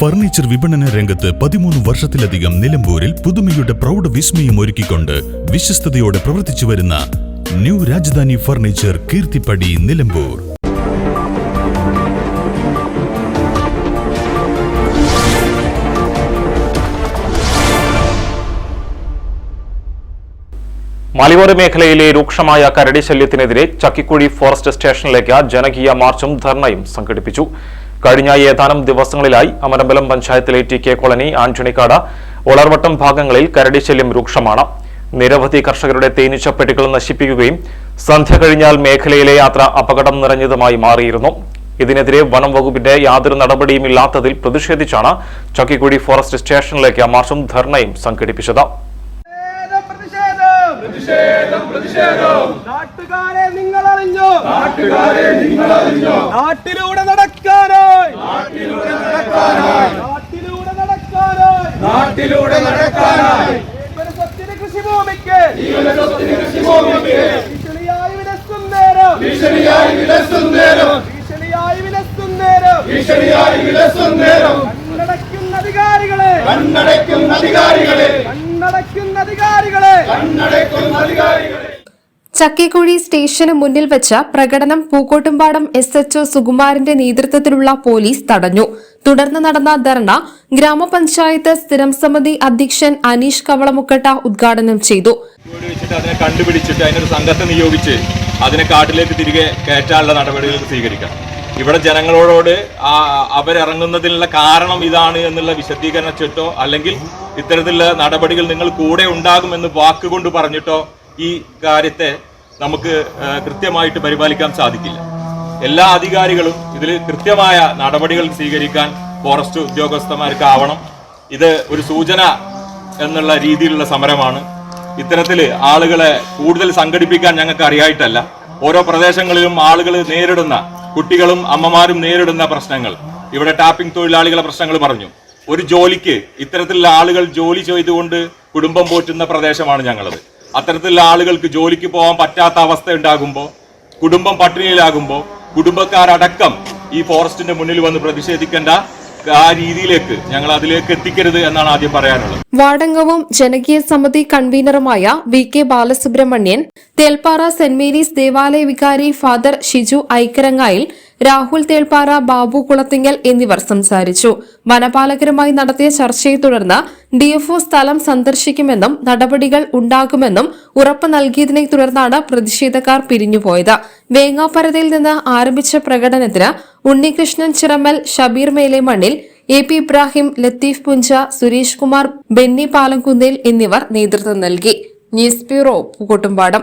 Furniture വിപണന രംഗത്ത് പതിമൂന്ന് വർഷത്തിലധികം നിലമ്പൂരിൽ പുതുമയുടെ പ്രൗഢ വിസ്മയം ഒരുക്കിക്കൊണ്ട് വിശ്വസ്തയോടെ പ്രവർത്തിച്ചു വരുന്ന ന്യൂ രാജധാനി ഫർണിച്ചർ കീർത്തിപ്പടി നിലമ്പൂർ. മലയോര മേഖലയിലെ രൂക്ഷമായ കരടി ശല്യത്തിനെതിരെ ചക്കിക്കുഴി ഫോറസ്റ്റ് സ്റ്റേഷനിലേക്ക് ജനകീയ മാർച്ചും ധർണയും സംഘടിപ്പിച്ചു. കഴിഞ്ഞ ഏതാനും ദിവസങ്ങളിലായി അമരമ്പലം പഞ്ചായത്തിലെ T K colony Antonykkad Olarvattam ഭാഗങ്ങളിൽ കരടി ശല്യം രൂക്ഷമാണ്. നിരവധി കർഷകരുടെ തേനീച്ചപ്പെട്ടികൾ നശിപ്പിക്കുകയും സന്ധ്യ കഴിഞ്ഞാൽ മേഖലയിലെ യാത്ര അപകടം നിറഞ്ഞതുമായി മാറിയിരുന്നു. ഇതിനെതിരെ വനം വകുപ്പിന്റെ യാതൊരു നടപടിയും ഇല്ലാത്തതിൽ പ്രതിഷേധിച്ചാണ് ചക്കിക്കുഴി ഫോറസ്റ്റ് സ്റ്റേഷനിലേക്ക് മാർച്ചും ധർണയും സംഘടിപ്പിച്ചത്. പ്രതിഷേധം പ്രതിഷേധം പ്രതിഷേധം നാട്ടുകാരെ നിങ്ങൾ അറിഞ്ഞോ നാട്ടുകാരെ നിങ്ങൾ അറിഞ്ഞോ നാട്ടിലൂടെ നടക്കാനായി നാട്ടിലൂടെ നടക്കാനായി. നാട്ടിലൂടെ നടക്കാനായി. നാട്ടിലൂടെ നടക്കാനായി. കൃഷിഭൂമിക്ക് കൃഷിഭൂമിക്ക് ഭീഷണിയായി വിലസും നേരം. ഭീഷണിയായി വിലസും നേരം. ഭീഷണിയായി വിലസും നേരം. ഭീഷണിയായി വിലസും നേരം. കണ്ണടയ്ക്കുന്ന അധികാരികളെ. കണ്ണടയ്ക്കുന്ന അധികാരികളെ. കണ്ണടയ്ക്കുന്ന അധികാരികളെ. കണ്ണടയ്ക്കുന്ന അധികാരികളെ. ചക്കേക്കുഴി സ്റ്റേഷന് മുന്നിൽ വെച്ച പ്രകടനം പൂക്കോട്ടുംപാടം എസ് എച്ച്ഒ സുകുമാരന്റെ നേതൃത്വത്തിലുള്ള പോലീസ് തടഞ്ഞു. തുടർന്ന് നടന്ന ധർണ ഗ്രാമപഞ്ചായത്ത് സ്ഥിരം സമിതി അധ്യക്ഷൻ അനീഷ് കവളമുക്കട്ട ഉദ്ഘാടനം ചെയ്തു. അതിനെ കണ്ടുപിടിച്ചിട്ട് അതിനൊരു സംഘത്തെ നിയോഗിച്ച് അതിനെ കാട്ടിലേക്ക് തിരികെ കയറ്റാനുള്ള നടപടികൾ സ്വീകരിക്കാം. ഇവിടെ ജനങ്ങളോട് അവരിറങ്ങുന്നതിനുള്ള കാരണം ഇതാണ് എന്നുള്ള വിശദീകരണച്ചിട്ടോ അല്ലെങ്കിൽ ഇത്തരത്തിലുള്ള നടപടികൾ നിങ്ങൾ കൂടെ ഉണ്ടാകുമെന്ന് വാക്കുകൊണ്ട് പറഞ്ഞിട്ടോ ഈ കാര്യത്തെ നമുക്ക് കൃത്യമായിട്ട് പരിപാലിക്കാൻ സാധിക്കില്ല. എല്ലാ അധികാരികളും ഇതിൽ കൃത്യമായ നടപടികൾ സ്വീകരിക്കാൻ ഫോറസ്റ്റ് ഉദ്യോഗസ്ഥന്മാർക്കാവണം. ഇത് ഒരു സൂചന എന്നുള്ള രീതിയിലുള്ള സമരമാണ്. ഇത്തരത്തിൽ ആളുകളെ കൂടുതൽ സംഘടിപ്പിക്കാൻ ഞങ്ങൾക്ക് അറിയായിട്ടല്ല ഓരോ പ്രദേശങ്ങളിലും ആളുകൾ നേരിടുന്ന കുട്ടികളും അമ്മമാരും നേരിടുന്ന പ്രശ്നങ്ങൾ. ഇവിടെ ടാപ്പിംഗ് തൊഴിലാളികളെ പ്രശ്നങ്ങൾ പറഞ്ഞു. ഒരു ജോലിക്ക് ഇത്തരത്തിലുള്ള ആളുകൾ ജോലി ചെയ്തുകൊണ്ട് കുടുംബം പോറ്റുന്ന പ്രദേശമാണ് ഞങ്ങളത്. അത്തരത്തിലുള്ള ആളുകൾക്ക് ജോലിക്ക് പോകാൻ പറ്റാത്ത അവസ്ഥ ഉണ്ടാകുമ്പോൾ കുടുംബം പട്ടിണിയിലാകുമ്പോൾ കുടുംബക്കാരടക്കം ഈ ഫോറസ്റ്റിന്റെ മുന്നിൽ വന്ന് പ്രതിഷേധിക്കേണ്ട ആ രീതിയിലേക്ക് ഞങ്ങൾ അതിലേക്ക് എത്തിക്കരുത് എന്നാണ് ആദ്യം പറയാനുള്ളത്. വാർഡംഗവും ജനകീയ സമിതി കൺവീനറുമായ V K Balasubramanian Thelpara saint Mary's ദേവാലയ വികാരി ഫാദർ ഷിജു ഐക്കരങ്ങായിൽ രാഹുൽ തേൽപ്പാറ ബാബു കുളത്തിങ്ങൽ എന്നിവർ സംസാരിച്ചു. വനപാലകരുമായി നടത്തിയ ചർച്ചയെ തുടർന്ന് ഡിഎഫ്ഒ സ്ഥലം സന്ദർശിക്കുമെന്നും നടപടികൾ ഉണ്ടാകുമെന്നും ഉറപ്പ് നൽകിയതിനെ തുടർന്നാണ് പ്രതിഷേധക്കാർ പിരിഞ്ഞുപോയത്. വേങ്ങാപ്പരതയിൽ നിന്ന് ആരംഭിച്ച പ്രകടനത്തിന് Unnikrishnan Chirammal Shabeer Melemannil A P Ibrahim Latheef Puncha Suresh Kumar Benny Palamkunnel എന്നിവർ നേതൃത്വം നൽകി. News bureau Pookkottumpadam.